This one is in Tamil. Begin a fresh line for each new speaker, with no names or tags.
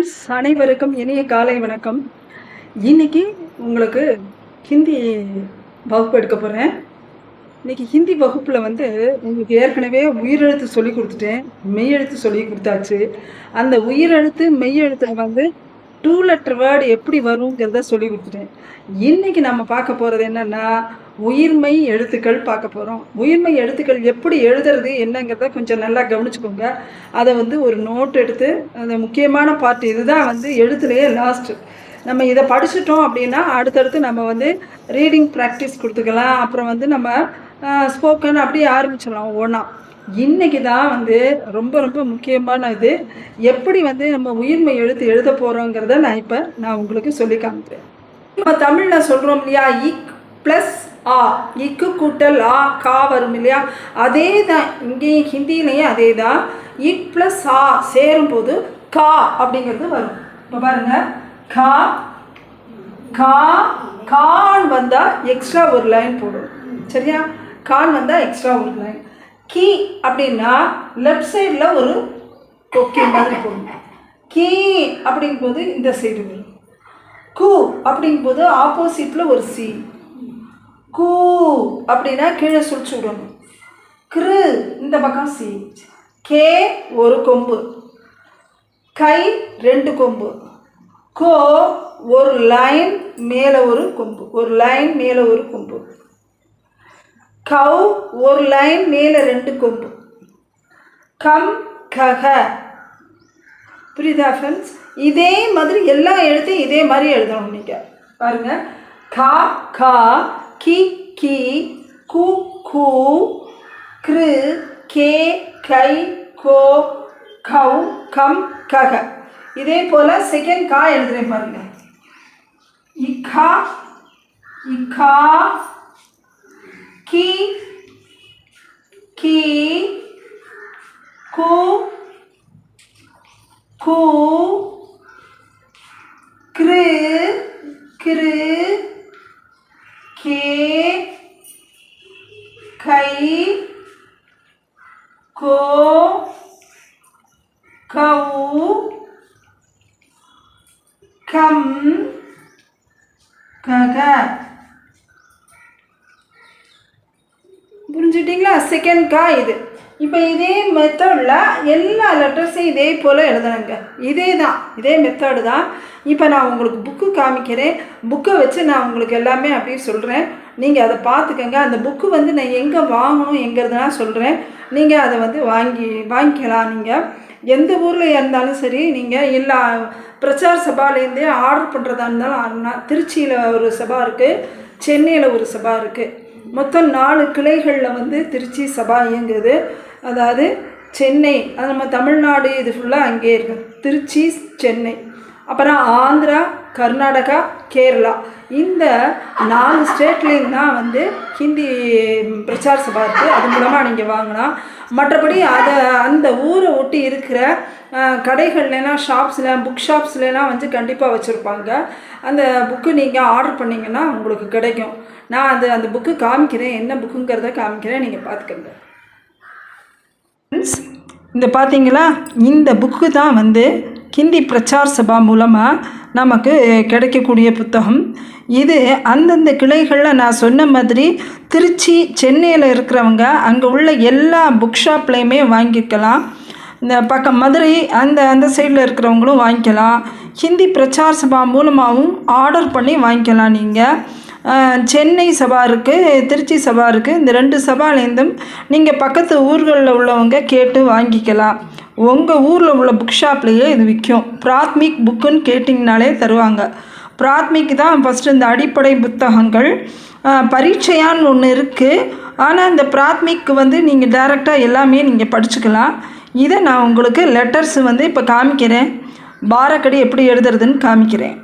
ஃப்ரெண்ட்ஸ் அனைவருக்கும் இனிய காலை வணக்கம். இன்னைக்கு உங்களுக்கு ஹிந்தி வகுப்பு எடுக்க போகிறேன் இன்னைக்கு ஹிந்தி வகுப்பில் வந்து உங்களுக்கு ஏற்கனவே உயிரெழுத்து சொல்லி கொடுத்துட்டேன். மெய்யெழுத்து சொல்லி கொடுத்தாச்சு. அந்த உயிரெழுத்து மெய்யெழுத்தை வந்து டூ லெட்டர் வேர்டு எப்படி வருங்கிறத சொல்லி கொடுத்துட்டேன். இன்றைக்கி நம்ம பார்க்க போகிறது என்னென்னா உயிர்மை எழுத்துக்கள் பார்க்க போகிறோம் உயிர்மை எழுத்துக்கள் எப்படி எழுதுறது என்னங்கிறத கொஞ்சம் நல்லா கவனிச்சுக்கோங்க. அதை வந்து ஒரு நோட் எடுத்து அந்த முக்கியமான பார்ட் இதுதான் வந்து எழுத்துலேயே லாஸ்ட்டு நம்ம இதை படிச்சுட்டோம் அப்படின்னா அடுத்தடுத்து நம்ம வந்து ரீடிங் ப்ராக்டிஸ் கொடுத்துக்கலாம். அப்புறம் வந்து நம்ம ஸ்போக்கன் அப்படியே ஆரம்பிச்சிடலாம் ஒன்றா இன்னைக்கு தான் வந்து ரொம்ப ரொம்ப முக்கியமான இது. எப்படி வந்து நம்ம உயிர்மை எழுத்து எழுத போகிறோங்கிறத நான் இப்போ நான் உங்களுக்கு சொல்லி காமிக்கிறேன். நம்ம தமிழில் சொல்கிறோம் இல்லையா? இக் ப்ளஸ் ஆ. இக்கு கூட்டல் ஆ கா வரும் இல்லையா? அதே தான் இங்கேயும் ஹிந்திலையும் அதே தான் இக் ப்ளஸ் ஆ சேரும்போது கா அப்படிங்கிறது வரும். இப்போ பாருங்கள் கா கா கான் வந்தால் எக்ஸ்ட்ரா ஒரு லைன் போடும். சரியா? கான் வந்தால் எக்ஸ்ட்ரா ஒரு லைன் கீ அப்படின்னா லெஃப்ட் சைடில் ஒரு கொக்கி மாதிரி போடும் கீ அப்படிங்கும்போது இந்த சைடு வரும் கு அப்படிங்கும்போது ஆப்போசிட்டில் ஒரு சி. கூ அப்படின்னா கீழே சுழிச்சு விடணும். கிரு இந்த பக்கம் சி. கே ஒரு கொம்பு. கை ரெண்டு கொம்பு. கோ ஒரு லைன் மேலே ஒரு கொம்பு. ஒரு லைன் மேலே ஒரு கொம்பு. கவ் ஒரு லைன் மேலே ரெண்டு கொம்பு. கம் கக புரியுதா ஃப்ரெண்ட்ஸ் இதே மாதிரி எல்லா எழுத்தையும் இதே மாதிரி எழுதணும் நீங்கள் பாருங்கள் கா கா கி கி கு கு கிரு கே கை கோ கவ் கம் கக இதே போல் செகண்ட் கா எழுதுறேன் பாருங்கள் இக்கா இக்கா கி கி கு கு கிரு கிரு கே கை கோ கவு கம் கக புரிஞ்சுட்டிங்களா செகண்ட் கா இது. இப்போ இதே மெத்தடில் எல்லா லெட்டர்ஸையும் இதே போல் எழுதணுங்க. இதே தான் இதே மெத்தடு தான். இப்போ நான் உங்களுக்கு புக்கு காமிக்கிறேன். புக்கை வச்சு நான் உங்களுக்கு எல்லாமே அப்படியே சொல்கிறேன் நீங்கள் அதை பார்த்துக்கங்க. அந்த புக்கு வந்து நான் எங்கே வாங்கணும் எங்கிறதுனா சொல்கிறேன் நீங்கள் அதை வந்து வாங்கி வாங்கிக்கலாம் நீங்கள் எந்த ஊரில் இருந்தாலும் சரி நீங்கள் எல்லா பிரச்சார சபாலேருந்தே ஆர்டர் பண்ணுறதா இருந்தாலும் ஆர்டர்னா திருச்சியில் ஒரு சபா இருக்குது சென்னையில் ஒரு சபா இருக்குது மொத்தம் நாலு கிளைகளில் வந்து திருச்சி சபா இயங்குது. அதாவது சென்னை அது நம்ம தமிழ்நாடு இது ஃபுல்லாக அங்கே இருக்கு. திருச்சி சென்னை. அப்புறம் ஆந்திரா கர்நாடகா கேரளா. இந்த நாலு ஸ்டேட்லேயும் தான் வந்து ஹிந்தி பிரச்சார சபா இருக்குது அது மூலமாக நீங்கள் வாங்கலாம். மற்றபடி அதை அந்த ஊரை ஒட்டி இருக்கிற கடைகள்லாம் ஷாப்ஸில் புக் ஷாப்ஸ்லாம் வந்து கண்டிப்பாக வச்சுருப்பாங்க. அந்த புக்கு நீங்கள் ஆர்டர் பண்ணிங்கன்னா உங்களுக்கு கிடைக்கும். நான் அது அந்த புக்கு காமிக்கிறேன். என்ன புக்குங்கிறத காமிக்கிறேன். நீங்கள் பார்த்துக்கங்க ஃப்ரெண்ட்ஸ் இந்த பார்த்தீங்களா இந்த புக்கு தான் வந்து ஹிந்தி பிரச்சார் சபா மூலமாக நமக்கு கிடைக்கக்கூடிய புத்தகம். இது அந்தந்த கிளைகளில் நான் சொன்ன மாதிரி திருச்சி சென்னையில் இருக்கிறவங்க அங்கே உள்ள எல்லா புக் ஷாப்லேயுமே வாங்கிக்கலாம். இந்த பக்கம் மதுரை அந்த அந்த சைடில் இருக்கிறவங்களும் வாங்கிக்கலாம். ஹிந்தி பிரச்சார் சபா மூலமாகவும் ஆர்டர் பண்ணி வாங்கிக்கலாம் நீங்கள் சென்னை சபா இருக்குது திருச்சி சபா இருக்குது இந்த ரெண்டு சபாலேருந்தும் நீங்கள் பக்கத்து ஊர்களில் உள்ளவங்க கேட்டு வாங்கிக்கலாம். உங்கள் ஊரில் உள்ள புக் ஷாப்லேயே இது விற்கும் பிராத்மிக் புக்குன்னு கேட்டிங்கனாலே தருவாங்க. பிராத்மிக் தான் ஃபஸ்ட்டு இந்த அடிப்படை புத்தகங்கள். பரீட்சையான்னு ஒன்று இருக்குது ஆனால் இந்த பிராத்மிக் வந்து நீங்கள் டைரெக்டாக எல்லாமே நீங்கள் படிச்சுக்கலாம். இதை நான் உங்களுக்கு லெட்டர்ஸ் வந்து இப்போ காமிக்கிறேன். பாரக்கடி எப்படி எழுதுறதுன்னு காமிக்கிறேன்.